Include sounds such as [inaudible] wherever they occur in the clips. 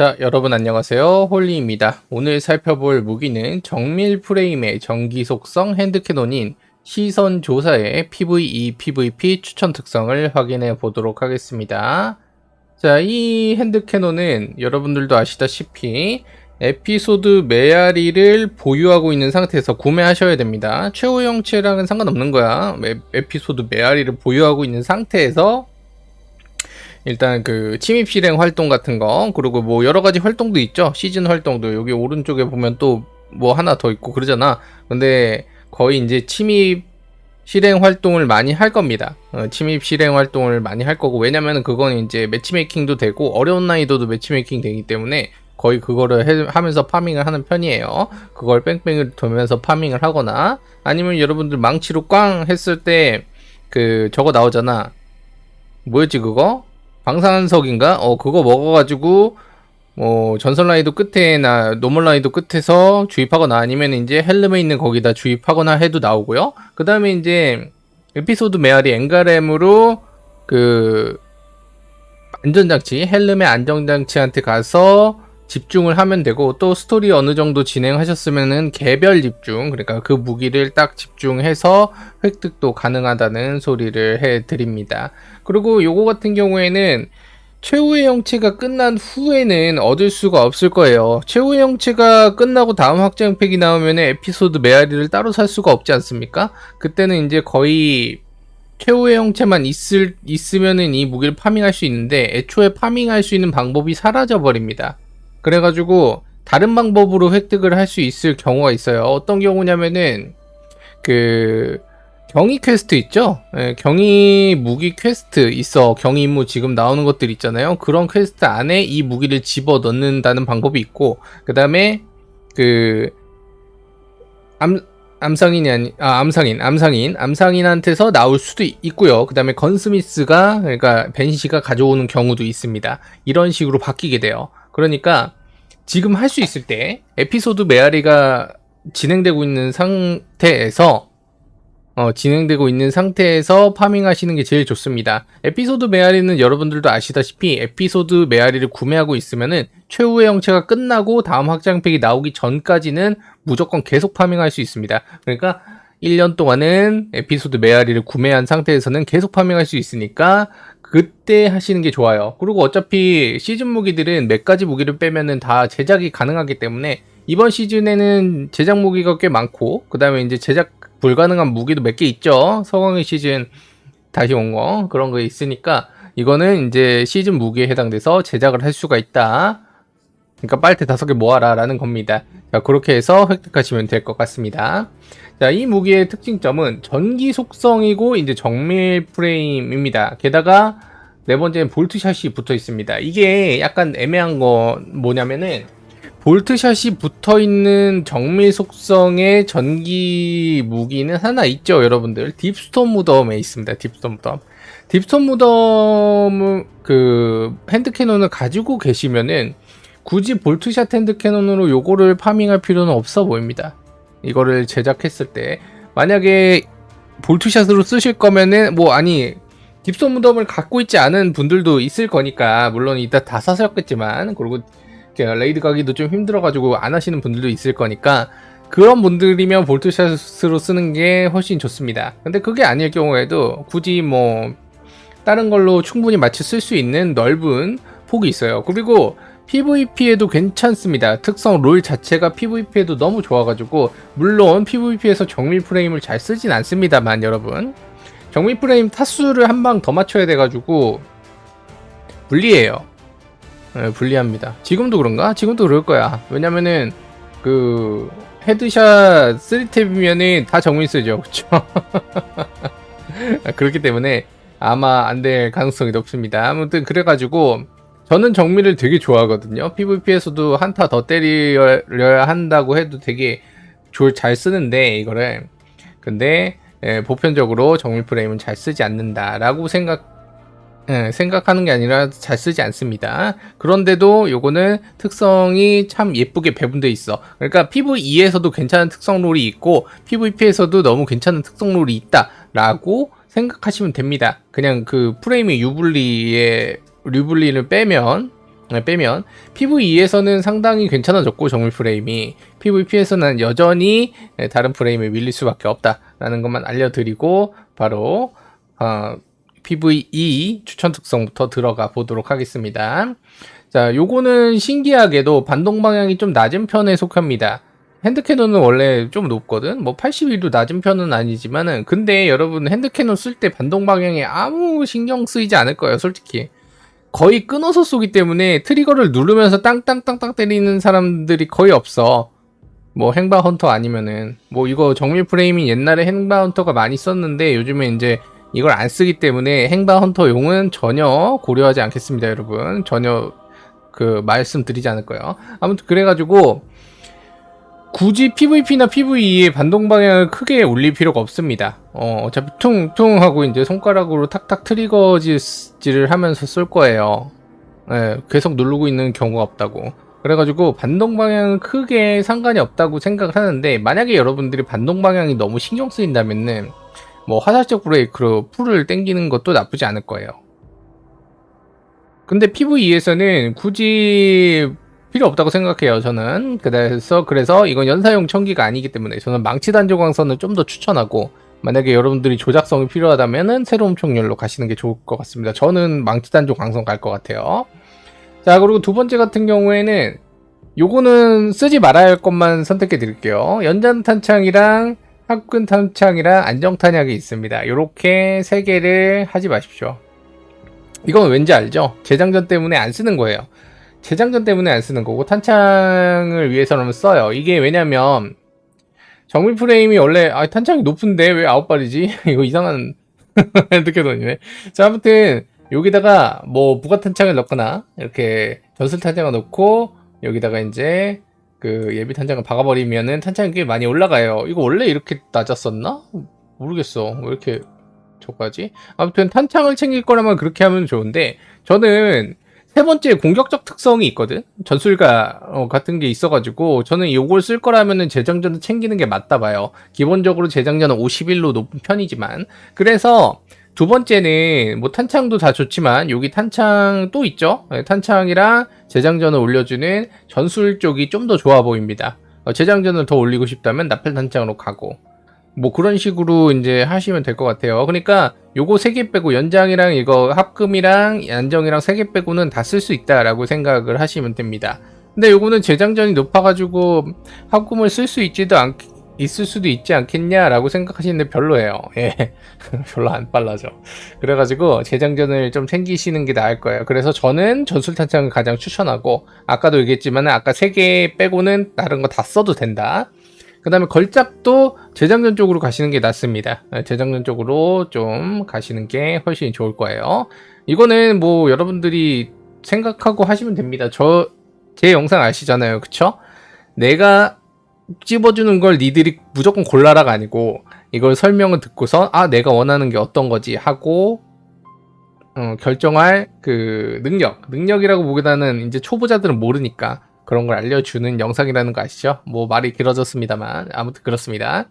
자, 여러분 안녕하세요. 홀리입니다. 오늘 살펴볼 무기는 정밀 프레임의 전기 속성 핸드캐논인 시선 조사의 PVE, PVP 추천 특성을 확인해 보도록 하겠습니다. 자, 이 핸드캐논은 여러분들도 아시다시피 에피소드 메아리를 보유하고 있는 상태에서 구매하셔야 됩니다. 최후 형체랑은 상관없는 거야. 에, 에피소드 메아리를 보유하고 있는 상태에서 일단 그 침입 실행 활동 같은 거 그리고 뭐 여러 가지 활동도 있죠. 시즌 활동도. 여기 오른쪽에 보면 또 뭐 하나 더 있고 그러잖아. 근데 거의 이제 침입 실행 활동을 많이 할 겁니다. 어, 침입 실행 활동을 많이 할 거고 왜냐면은 그건 이제 매치메이킹도 되고 어려운 난이도도 매치메이킹 되기 때문에 거의 그거를 해- 하면서 파밍을 하는 편이에요. 그걸 뺑뺑을 돌면서 파밍을 하거나 아니면 여러분들 망치로 꽝 했을 때 그 저거 나오잖아. 뭐였지 그거? 방산석인가? 어 그거 먹어가지고 뭐 전설 라이도 끝에 나 노멀 라이도 끝에서 주입하거나 아니면 이제 헬름에 있는 거기다 주입하거나 해도 나오고요. 그 다음에 이제 에피소드 메아리 엔가렘으로 그 안전장치 헬름의 안전장치한테 가서 집중을 하면 되고 또 스토리 어느 정도 진행하셨으면은 개별 집중 그러니까 그 무기를 딱 집중해서 획득도 가능하다는 소리를 해 드립니다. 그리고 요거 같은 경우에는 최후의 형체가 끝난 후에는 얻을 수가 없을 거예요. 최후의 형체가 끝나고 다음 확장팩이 나오면 에피소드 메아리를 따로 살 수가 없지 않습니까? 그때는 이제 거의 최후의 형체만 있을, 있으면은 이 무기를 파밍할 수 있는데 애초에 파밍할 수 있는 방법이 사라져 버립니다. 그래가지고 다른 방법으로 획득을 할 수 있을 경우가 있어요. 어떤 경우냐면은 그 경이 퀘스트 있죠? 예, 경이 무기 퀘스트 있어. 경이 임무 지금 나오는 것들 있잖아요. 그런 퀘스트 안에 이 무기를 집어 넣는다는 방법이 있고, 그 다음에 그 암, 암상인이 아니, 아, 암상인, 암상인, 암상인한테서 나올 수도 있- 있고요. 그 다음에 건스미스가, 그러니까 벤시가 가져오는 경우도 있습니다. 이런 식으로 바뀌게 돼요. 그러니까 지금 할 수 있을 때 에피소드 메아리가 진행되고 있는 상태에서 어, 진행되고 있는 상태에서 파밍하시는 게 제일 좋습니다. 에피소드 메아리는 여러분들도 아시다시피 에피소드 메아리를 구매하고 있으면은 최후의 형체가 끝나고 다음 확장팩이 나오기 전까지는 무조건 계속 파밍할 수 있습니다. 그러니까 1년 동안은 에피소드 메아리를 구매한 상태에서는 계속 파밍할 수 있으니까 그때 하시는 게 좋아요. 그리고 어차피 시즌 무기들은 몇 가지 무기를 빼면은 다 제작이 가능하기 때문에 이번 시즌에는 제작 무기가 꽤 많고 그 다음에 이제 제작 불가능한 무기도 몇 개 있죠. 서광의 시즌 다시 온 거 그런 거 있으니까 이거는 이제 시즌 무기에 해당돼서 제작을 할 수가 있다. 그러니까 빨대 다섯 개 모아라 라는 겁니다. 자, 그렇게 해서 획득하시면 될 것 같습니다. 자, 이 무기의 특징점은 전기 속성이고 이제 정밀 프레임입니다. 게다가 네 번째는 볼트샷이 붙어 있습니다. 이게 약간 애매한 거 뭐냐면은 볼트샷이 붙어 있는 정밀 속성의 전기 무기는 하나 있죠, 여러분들. 딥스톤 무덤에 있습니다. 딥스톤 무덤. 딥스톤 무덤 그 핸드 캐논을 가지고 계시면은 굳이 볼트샷 핸드 캐논으로 요거를 파밍할 필요는 없어 보입니다. 이거를 제작했을 때 만약에 볼트샷으로 쓰실 거면은 뭐 아니 딥스톤 무덤을 갖고 있지 않은 분들도 있을 거니까 물론 이따 다 사셨겠지만 그리고 레이드 가기도 좀 힘들어가지고 안 하시는 분들도 있을 거니까 그런 분들이면 볼트샷으로 쓰는 게 훨씬 좋습니다. 근데 그게 아닐 경우에도 굳이 뭐 다른 걸로 충분히 마치 쓸 수 있는 넓은 폭이 있어요. 그리고 PVP에도 괜찮습니다. 특성 롤 자체가 PVP에도 너무 좋아가지고 물론 PVP에서 정밀 프레임을 잘 쓰진 않습니다만 여러분 정밀 프레임 타수를 한 방 더 맞춰야 돼가지고 불리해요. 네, 불리합니다. 지금도 그런가? 지금도 그럴 거야. 왜냐면은 그 헤드샷 3탭이면은 다 정밀 쓰죠, [laughs] 그쵸? 그렇기 때문에 아마 안 될 가능성이 높습니다. 아무튼 그래가지고 저는 정밀을 되게 좋아하거든요. PVP에서도 한타 더 때려야 한다고 해도 되게 좋- 잘 쓰는데 이거를 근데 예, 보편적으로 정밀 프레임은 잘 쓰지 않는다라고 생각 예, 생각하는 게 아니라 잘 쓰지 않습니다. 그런데도 요거는 특성이 참 예쁘게 배분돼 있어. 그러니까 PVE에서도 괜찮은 특성 롤이 있고 PVP에서도 너무 괜찮은 특성 롤이 있다라고 생각하시면 됩니다. 그냥 그 프레임의 유불리의 유불리를 빼면 네, 빼면 PVE에서는 상당히 괜찮아졌고 정밀 프레임이 PVP에서는 여전히 네, 다른 프레임에 밀릴 수밖에 없다라는 것만 알려드리고 바로 어, PVE 추천 특성부터 들어가 보도록 하겠습니다. 자, 요거는 신기하게도 반동 방향이 좀 낮은 편에 속합니다. 핸드캐논은 원래 좀 높거든. 뭐 82도 낮은 편은 아니지만은 근데 여러분 핸드캐논 쓸 때 반동 방향에 아무 신경 쓰이지 않을 거예요, 솔직히. 거의 끊어서 쏘기 때문에 트리거를 누르면서 땅땅땅땅 때리는 사람들이 거의 없어. 뭐 행바 헌터 아니면은 뭐 이거 정밀 프레임이 옛날에 행바 헌터가 많이 썼는데 요즘에 이제 이걸 안 쓰기 때문에 행바 헌터용은 전혀 고려하지 않겠습니다, 여러분. 전혀 그 말씀드리지 않을 거예요. 아무튼 그래가지고 굳이 PVP나 PVE의 반동 방향을 크게 올릴 필요가 없습니다. 어, 어차피 퉁퉁 하고 이제 손가락으로 탁탁 트리거질을 하면서 쏠 거예요. 예, 계속 누르고 있는 경우가 없다고. 그래가지고 반동 방향은 크게 상관이 없다고 생각을 하는데 만약에 여러분들이 반동 방향이 너무 신경 쓰인다면은 뭐 화살적 브레이크로 풀을 땡기는 것도 나쁘지 않을 거예요. 근데 PVE에서는 굳이 필요 없다고 생각해요. 저는 그래서 그래서 이건 연사용 청기가 아니기 때문에 저는 망치 단조광선을 좀 더 추천하고 만약에 여러분들이 조작성이 필요하다면은 새로운 총열로 가시는 게 좋을 것 같습니다. 저는 망치 단조광선 갈 것 같아요. 자 그리고 두 번째 같은 경우에는 요거는 쓰지 말아야 할 것만 선택해 드릴게요. 연장 탄창이랑 합근 탄창이랑 안정 탄약이 있습니다. 요렇게 세 개를 하지 마십시오. 이건 왠지 알죠? 재장전 때문에 안 쓰는 거예요. 재장전 때문에 안 쓰는 거고 탄창을 위해서는 써요. 이게 왜냐면 정밀 프레임이 원래 아, 탄창이 높은데 왜 아웃발이지? [laughs] 이거 이상한 [laughs] 핸드캐논이네. 자 아무튼 여기다가 뭐 부가 탄창을 넣거나 이렇게 전술 탄창을 넣고 여기다가 이제 그 예비 탄창을 박아버리면은 탄창이 꽤 많이 올라가요. 이거 원래 이렇게 낮았었나? 모르겠어. 왜 이렇게 저까지? 아무튼 탄창을 챙길 거라면 그렇게 하면 좋은데 저는 세 번째 공격적 특성이 있거든. 전술가 어, 같은 게 있어가지고 저는 이걸 쓸 거라면은 재장전을 챙기는 게 맞다 봐요. 기본적으로 재장전은 51로 높은 편이지만 그래서 두 번째는 뭐 탄창도 다 좋지만 여기 탄창 또 있죠. 네, 탄창이랑 재장전을 올려주는 전술 쪽이 좀 더 좋아 보입니다. 어, 재장전을 더 올리고 싶다면 나펠 탄창으로 가고 뭐 그런 식으로 이제 하시면 될 것 같아요. 그러니까 요거 세 개 빼고 연장이랑 이거 합금이랑 안정이랑 세 개 빼고는 다 쓸 수 있다라고 생각을 하시면 됩니다. 근데 요거는 재장전이 높아가지고 합금을 쓸 수 있지도 않 있을 수도 있지 않겠냐라고 생각하시는데 별로예요. 예, [laughs] 별로 안 빨라져. 그래가지고 재장전을 좀 챙기시는 게 나을 거예요. 그래서 저는 전술탄창을 가장 추천하고 아까도 얘기했지만 아까 세 개 빼고는 다른 거 다 써도 된다. 그 다음에 걸작도 재장전 쪽으로 가시는 게 낫습니다. 네, 재장전 쪽으로 좀 가시는 게 훨씬 좋을 거예요. 이거는 뭐 여러분들이 생각하고 하시면 됩니다. 저, 제 영상 아시잖아요. 그쵸? 내가 찝어주는 걸 니들이 무조건 골라라가 아니고 이걸 설명을 듣고서 아, 내가 원하는 게 어떤 거지 하고 어, 결정할 그 능력. 능력이라고 보기보다는 이제 초보자들은 모르니까 그런 걸 알려주는 영상이라는 거 아시죠? 뭐 말이 길어졌습니다만 아무튼 그렇습니다.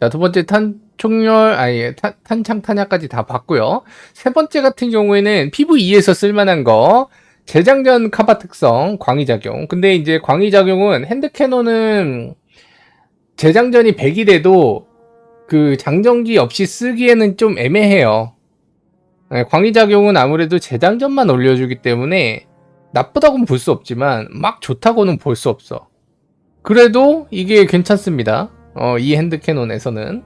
자, 두 번째 탄 총열 아예 탄창 탄약까지 다 봤고요. 세 번째 같은 경우에는 PVE에서 쓸만한 거 재장전 카바 특성 광희 작용. 근데 이제 광희 작용은 핸드 캐논은 재장전이 100이 돼도 그 장전기 없이 쓰기에는 좀 애매해요. 네, 광희 작용은 아무래도 재장전만 올려주기 때문에 나쁘다고는 볼 수 없지만 막 좋다고는 볼 수 없어. 그래도 이게 괜찮습니다. 어, 이 핸드캐논에서는.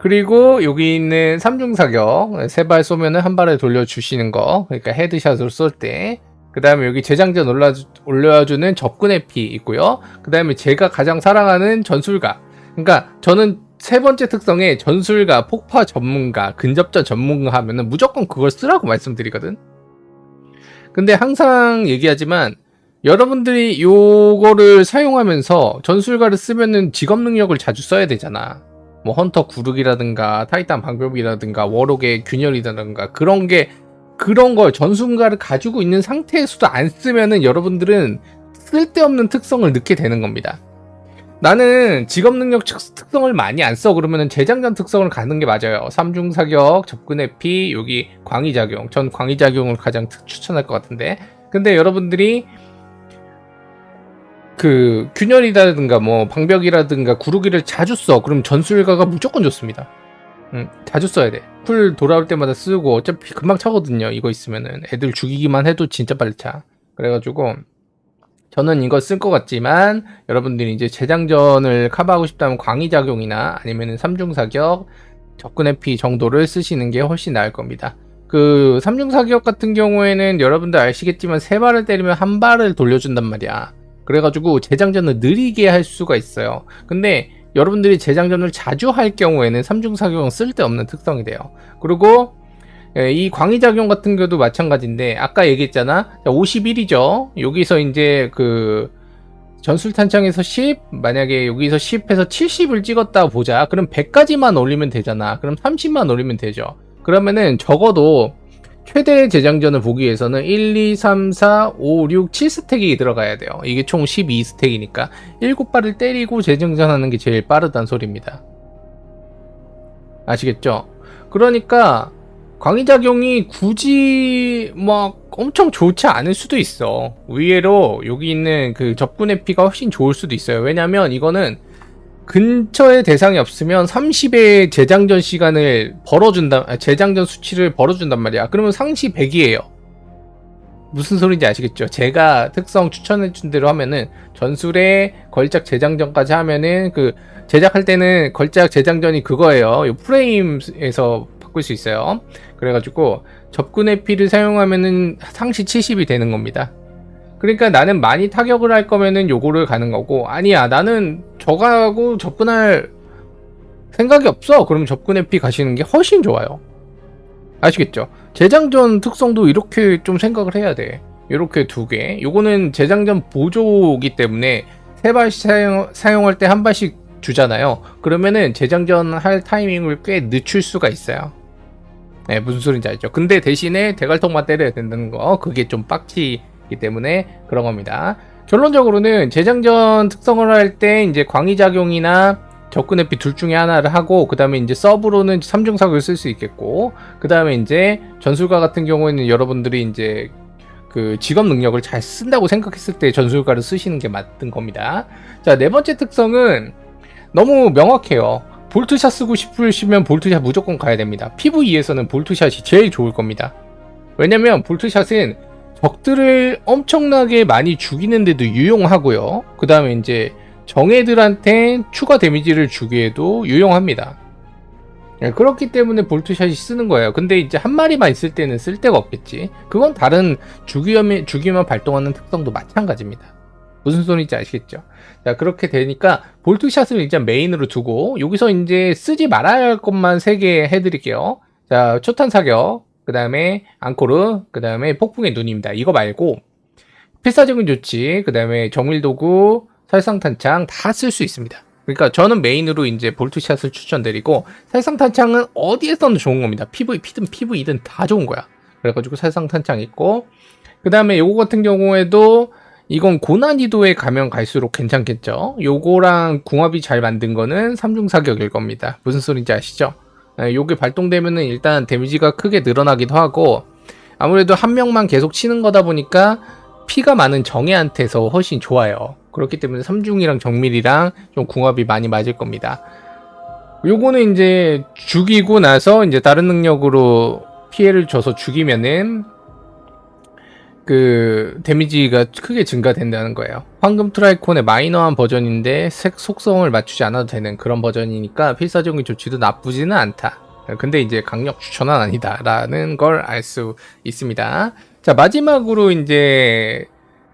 그리고 여기 있는 3중 사격 세 발 쏘면은 한 발에 돌려주시는 거 그러니까 헤드샷으로 쏠 때. 그 다음에 여기 재장전 올려주는 접근의 피 있고요. 그 다음에 제가 가장 사랑하는 전술가. 그러니까 저는 세 번째 특성에 전술가, 폭파 전문가, 근접전 전문가 하면은 무조건 그걸 쓰라고 말씀드리거든. 근데 항상 얘기하지만 여러분들이 요거를 사용하면서 전술가를 쓰면은 직업 능력을 자주 써야 되잖아. 뭐 헌터 구르기라든가 타이탄 방법이라든가 워록의 균열이라든가 그런 게 그런 걸 전술가를 가지고 있는 상태에서도 안 쓰면은 여러분들은 쓸데없는 특성을 넣게 되는 겁니다. 나는 직업 능력 특성을 많이 안 써. 그러면은 재장전 특성을 가는 게 맞아요. 삼중 사격, 접근의 피, 여기 광희 작용. 전 광희 작용을 가장 추천할 것 같은데. 근데 여러분들이 그 균열이라든가 뭐 방벽이라든가 구르기를 자주 써. 그럼 전술가가 무조건 좋습니다. 음, 자주 써야 돼. 쿨 돌아올 때마다 쓰고 어차피 금방 차거든요. 이거 있으면은 애들 죽이기만 해도 진짜 빨리 차. 그래가지고 저는 이거 쓸 것 같지만 여러분들이 이제 재장전을 커버하고 싶다면 광의작용이나 아니면은 삼중사격, 접근해피 정도를 쓰시는 게 훨씬 나을 겁니다. 그 삼중사격 같은 경우에는 여러분들 아시겠지만 세 발을 때리면 한 발을 돌려준단 말이야. 그래가지고 재장전을 느리게 할 수가 있어요. 근데 여러분들이 재장전을 자주 할 경우에는 삼중사격은 쓸데없는 특성이 돼요. 그리고 예, 이 광의작용 같은 경우도 마찬가지인데 아까 얘기했잖아. 51이죠. 여기서 이제 그 전술 탄창에서 10 만약에 여기서 10에서 70을 찍었다 보자. 그럼 100까지만 올리면 되잖아. 그럼 30만 올리면 되죠. 그러면은 적어도 최대 재장전을 보기 위해서는 1, 2, 3, 4, 5, 6, 7스택이 들어가야 돼요. 이게 총 12스택이니까. 7발을 때리고 재장전하는 게 제일 빠르단 소리입니다. 아시겠죠? 그러니까 광의작용이 굳이 막 엄청 좋지 않을 수도 있어. 의외로 여기 있는 그 접근의 피가 훨씬 좋을 수도 있어요. 왜냐면 이거는 근처에 대상이 없으면 30의 재장전 시간을 벌어준다, 아, 재장전 수치를 벌어준단 말이야. 그러면 상시 100이에요. 무슨 소리인지 아시겠죠? 제가 특성 추천해준 대로 하면은 전술에 걸작 재장전까지 하면은 그 제작할 때는 걸작 재장전이 그거예요. 이 프레임에서 바꿀 수 있어요. 그래가지고 접근의 피를 사용하면은 상시 70이 되는 겁니다. 그러니까 나는 많이 타격을 할 거면은 요거를 가는 거고 아니야 나는 저가고 접근할 생각이 없어. 그러면 접근의 피 가시는 게 훨씬 좋아요. 아시겠죠? 재장전 특성도 이렇게 좀 생각을 해야 돼. 이렇게 두 개. 요거는 재장전 보조기 때문에 세 발씩 사용, 사용할 때 한 발씩 주잖아요. 그러면은 재장전 할 타이밍을 꽤 늦출 수가 있어요 네, 무슨 소린지 알죠? 근데 대신에 대갈통만 때려야 된다는 거, 그게 좀 빡치기 때문에 그런 겁니다. 결론적으로는 재장전 특성을 할 때 이제 광의작용이나 접근 에피 둘 중에 하나를 하고 그 다음에 이제 서브로는 삼중사격을 쓸 수 있겠고 그 다음에 이제 전술가 같은 경우에는 여러분들이 이제 그 직업 능력을 잘 쓴다고 생각했을 때 전술가를 쓰시는 게 맞는 겁니다. 자, 네 번째 특성은 너무 명확해요. 볼트샷 쓰고 싶으시면 볼트샷 무조건 가야 됩니다. PVE에서는 볼트샷이 제일 좋을 겁니다. 왜냐면 볼트샷은 적들을 엄청나게 많이 죽이는데도 유용하고요. 그 다음에 이제 정애들한테 추가 데미지를 주기에도 유용합니다. 예, 그렇기 때문에 볼트샷이 쓰는 거예요. 근데 이제 한 마리만 있을 때는 쓸 데가 없겠지. 그건 다른 주기만, 주기만 발동하는 특성도 마찬가지입니다. 무슨 소리인지 아시겠죠? 자, 그렇게 되니까 볼트샷을 일단 메인으로 두고 여기서 이제 쓰지 말아야 할 것만 3개 해드릴게요. 자, 초탄 사격, 그 다음에 앙코르, 그 다음에 폭풍의 눈입니다. 이거 말고 필사적인 조치, 그 다음에 정밀도구, 살상탄창 다 쓸 수 있습니다. 그러니까 저는 메인으로 이제 볼트샷을 추천드리고 살상탄창은 어디에서는 좋은 겁니다. PVP든 PVE든 다 좋은 거야. 그래가지고 살상탄창 있고 그 다음에 요거 같은 경우에도 이건 고난이도에 가면 갈수록 괜찮겠죠. 요거랑 궁합이 잘 만든 거는 삼중사격일 겁니다. 무슨 소리인지 아시죠? 네, 요게 발동되면은 일단 데미지가 크게 늘어나기도 하고 아무래도 한 명만 계속 치는 거다 보니까 피가 많은 정애한테서 훨씬 좋아요. 그렇기 때문에 삼중이랑 정밀이랑 좀 궁합이 많이 맞을 겁니다. 요거는 이제 죽이고 나서 이제 다른 능력으로 피해를 줘서 죽이면은 그 데미지가 크게 증가된다는 거예요. 황금 트라이콘의 마이너한 버전인데 색 속성을 맞추지 않아도 되는 그런 버전이니까 필사적인 조치도 나쁘지는 않다. 근데 이제 강력 추천은 아니다라는 걸 알 수 있습니다. 자 마지막으로 이제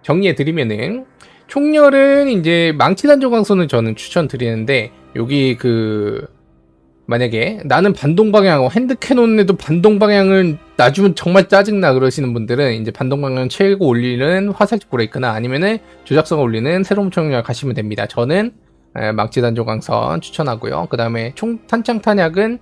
정리해 드리면은 총열은 이제 망치단 조광선을 저는 추천드리는데 여기 그 만약에 나는 반동 방향, 핸드 캐논에도 반동 방향을 놔주면 정말 짜증나 그러시는 분들은 이제 반동 방향 최고 올리는 화살집 브레이크나 아니면은 조작성을 올리는 새로운 총열 가시면 됩니다. 저는 막지 단조 강선 추천하고요. 그 다음에 총 탄창 탄약은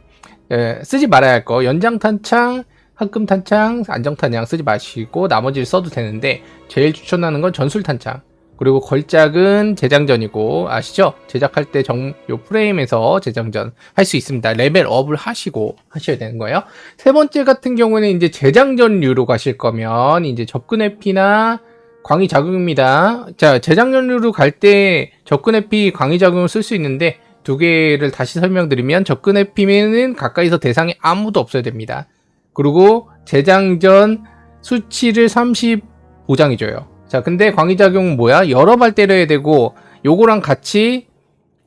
에, 쓰지 말아야 할 거 연장 탄창, 합금 탄창, 안정 탄약 쓰지 마시고 나머지를 써도 되는데 제일 추천하는 건 전술 탄창. 그리고 걸작은 재장전이고 아시죠? 제작할 때 정 요 프레임에서 재장전 할 수 있습니다. 레벨업을 하시고 하셔야 되는 거예요. 세 번째 같은 경우는 이제 재장전류로 가실 거면 이제 접근 회피나 광희 작용입니다. 자, 재장전류로 갈 때 접근 회피, 광희 작용을 쓸 수 있는데 두 개를 다시 설명드리면 접근 회피는 가까이서 대상이 아무도 없어야 됩니다. 그리고 재장전 수치를 30 보장해줘요. 자, 근데 광희작용은 뭐야? 여러 발 때려야 되고, 요거랑 같이,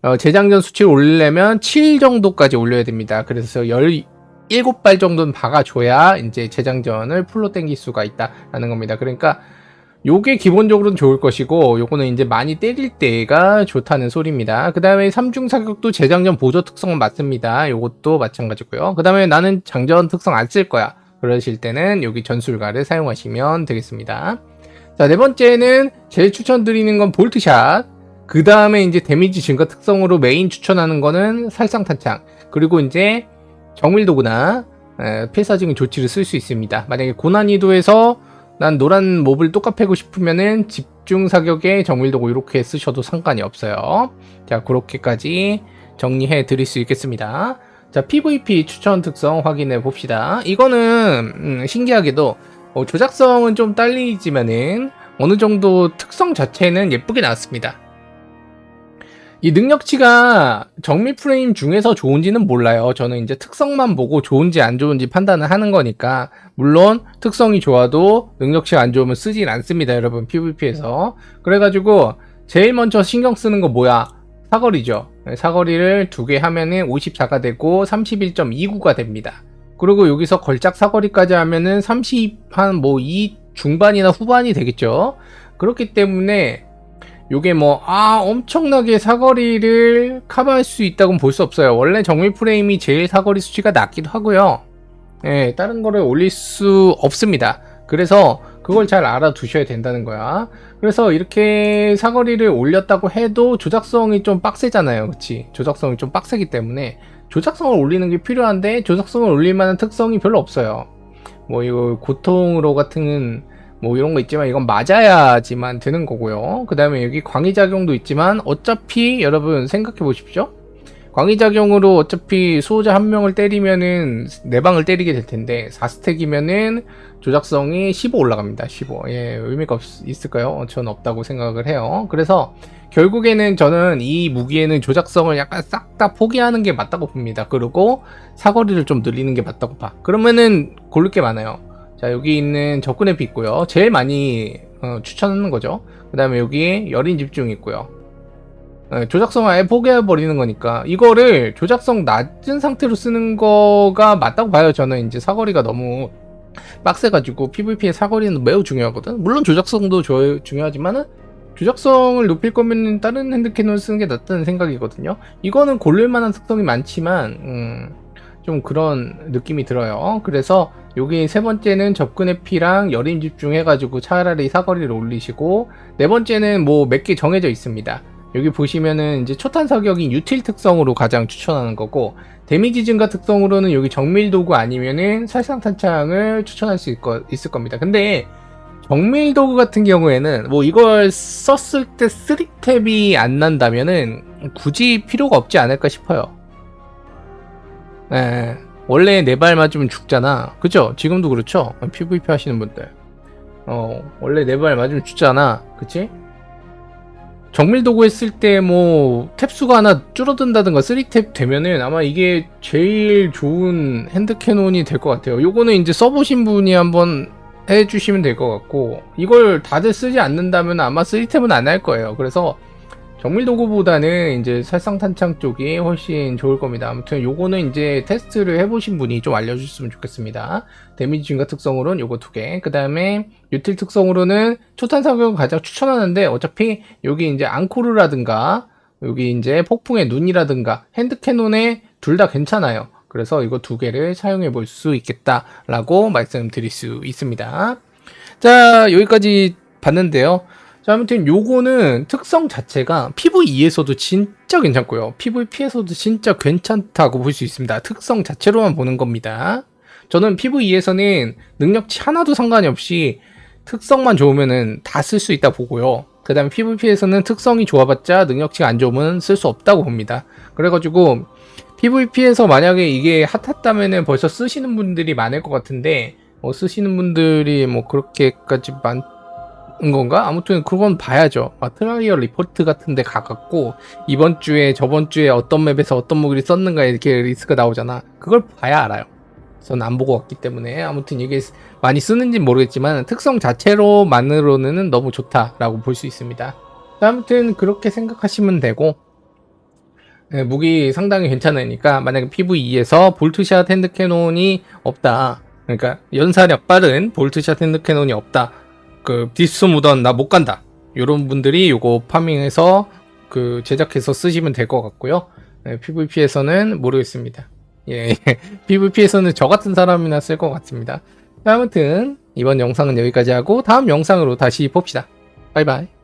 어, 재장전 수치를 올리려면 7 정도까지 올려야 됩니다. 그래서 17발 정도는 박아줘야 이제 재장전을 풀로 땡길 수가 있다라는 겁니다. 그러니까, 요게 기본적으로는 좋을 것이고, 요거는 이제 많이 때릴 때가 좋다는 소리입니다. 그 다음에 3중 사격도 재장전 보조 특성은 맞습니다. 요것도 마찬가지고요. 그 다음에 나는 장전 특성 안 쓸 거야. 그러실 때는 여기 전술가를 사용하시면 되겠습니다. 자, 네 번째는 제일 추천드리는 건 볼트샷. 그 다음에 이제 데미지 증가 특성으로 메인 추천하는 거는 살상탄창. 그리고 이제 정밀도구나 필사적인 조치를 쓸 수 있습니다. 만약에 고난이도에서 난 노란 몹을 똑같 패고 싶으면은 집중 사격에 정밀도구 이렇게 쓰셔도 상관이 없어요. 자, 그렇게까지 정리해 드릴 수 있겠습니다. 자, PVP 추천 특성 확인해 봅시다. 이거는 음, 신기하게도 어, 조작성은 좀 딸리지만은 어느 정도 특성 자체는 예쁘게 나왔습니다. 이 능력치가 정밀 프레임 중에서 좋은지는 몰라요. 저는 이제 특성만 보고 좋은지 안 좋은지 판단을 하는 거니까 물론 특성이 좋아도 능력치가 안 좋으면 쓰진 않습니다, 여러분 PVP에서. 그래가지고 제일 먼저 신경 쓰는 거 뭐야? 사거리죠. 네, 사거리를 두 개 하면은 54가 되고 31.29가 됩니다. 그리고 여기서 걸작 사거리까지 하면은 30한 뭐 2 중반이나 후반이 되겠죠. 그렇기 때문에 요게 뭐, 아, 엄청나게 사거리를 커버할 수 있다고는 볼 수 없어요. 원래 정밀 프레임이 제일 사거리 수치가 낮기도 하고요. 예, 다른 거를 올릴 수 없습니다. 그래서 그걸 잘 알아두셔야 된다는 거야. 그래서 이렇게 사거리를 올렸다고 해도 조작성이 좀 빡세잖아요. 그치? 조작성이 좀 빡세기 때문에 조작성을 올리는 게 필요한데 조작성을 올릴 만한 특성이 별로 없어요. 뭐 이거 고통으로 같은 뭐 이런 거 있지만 이건 맞아야지만 되는 거고요. 그 다음에 여기 광의작용도 있지만 어차피 여러분 생각해 보십시오. 광의작용으로 어차피 수호자 한 명을 때리면은 네 방을 때리게 될 텐데 4스택이면은 조작성이 15 올라갑니다. 15. 예, 의미가 없, 있을까요? 전 없다고 생각을 해요. 그래서 결국에는 저는 이 무기에는 조작성을 약간 싹 다 포기하는 게 맞다고 봅니다. 그리고 사거리를 좀 늘리는 게 맞다고 봐. 그러면은 고를 게 많아요. 자, 여기 있는 접근 앱이 있고요. 제일 많이 어, 추천하는 거죠. 그 다음에 여기 열인 집중 있고요. 네, 조작성을 아예 포기해버리는 거니까 이거를 조작성 낮은 상태로 쓰는 거가 맞다고 봐요 저는 이제 사거리가 너무 빡세가지고 PVP의 사거리는 매우 중요하거든 물론 조작성도 조, 중요하지만은 조작성을 높일 거면 다른 핸드캐논을 쓰는 게 낫다는 생각이거든요. 이거는 고를 만한 특성이 많지만 음, 좀 그런 느낌이 들어요. 그래서 여기 세 번째는 접근 회피랑 열인 집중해가지고 차라리 사거리를 올리시고 네 번째는 뭐 몇 개 정해져 있습니다. 여기 보시면은 이제 초탄 사격인 유틸 특성으로 가장 추천하는 거고 데미지 증가 특성으로는 여기 정밀 도구 아니면은 살상 탄창을 추천할 수 있, 거, 있을 겁니다. 근데 정밀 도구 같은 경우에는 뭐 이걸 썼을 때 3탭이 안 난다면은 굳이 필요가 없지 않을까 싶어요. 예. 원래 네 발 맞으면 죽잖아. 그죠? 지금도 그렇죠? PVP 하시는 분들. 어, 원래 네 발 맞으면 죽잖아. 그치? 정밀 도구 했을 때 뭐 탭수가 하나 줄어든다든가 3탭 되면은 아마 이게 제일 좋은 핸드 캐논이 될 것 같아요. 요거는 이제 써보신 분이 한번 해주시면 될 것 같고 이걸 다들 쓰지 않는다면 아마 3탭은 안 할 거예요. 그래서 정밀 도구보다는 이제 살상탄창 쪽이 훨씬 좋을 겁니다. 아무튼 요거는 이제 테스트를 해보신 분이 좀 알려주셨으면 좋겠습니다. 데미지 증가 특성으로는 요거 두 개. 그 다음에 유틸 특성으로는 초탄 사격을 가장 추천하는데 어차피 여기 이제 앙코르라든가 여기 이제 폭풍의 눈이라든가 핸드캐논에 둘 다 괜찮아요. 그래서 이거 두 개를 사용해 볼 수 있겠다라고 말씀드릴 수 있습니다. 자, 여기까지 봤는데요. 자, 아무튼 요거는 특성 자체가 PVE에서도 진짜 괜찮고요. PVP에서도 진짜 괜찮다고 볼 수 있습니다. 특성 자체로만 보는 겁니다. 저는 PVE에서는 능력치 하나도 상관이 없이 특성만 좋으면은 다 쓸 수 있다 보고요. 그 다음 PVP에서는 특성이 좋아봤자 능력치가 안 좋으면 쓸 수 없다고 봅니다. 그래가지고 PVP에서 만약에 이게 핫했다면은 벌써 쓰시는 분들이 많을 것 같은데 뭐 쓰시는 분들이 뭐 그렇게까지 많은 건가? 아무튼 그건 봐야죠. 막 트라이얼 리포트 같은 데 가갖고 이번 주에 저번 주에 어떤 맵에서 어떤 무기를 썼는가 이렇게 리스트가 나오잖아. 그걸 봐야 알아요. 저는 안 보고 왔기 때문에 아무튼 이게 많이 쓰는지 모르겠지만 특성 자체로만으로는 너무 좋다라고 볼 수 있습니다. 아무튼 그렇게 생각하시면 되고 네, 무기 상당히 괜찮으니까 만약에 PVE에서 볼트샷 핸드캐논이 없다. 그러니까 연사력 빠른 볼트샷 핸드캐논이 없다. 그 디스 무던 나 못 간다. 이런 분들이 요거 파밍해서 그 제작해서 쓰시면 될 것 같고요. 네, PVP에서는 모르겠습니다. 예, [laughs] PVP에서는 저 같은 사람이나 쓸 것 같습니다. 아무튼 이번 영상은 여기까지 하고 다음 영상으로 다시 봅시다. 바이바이.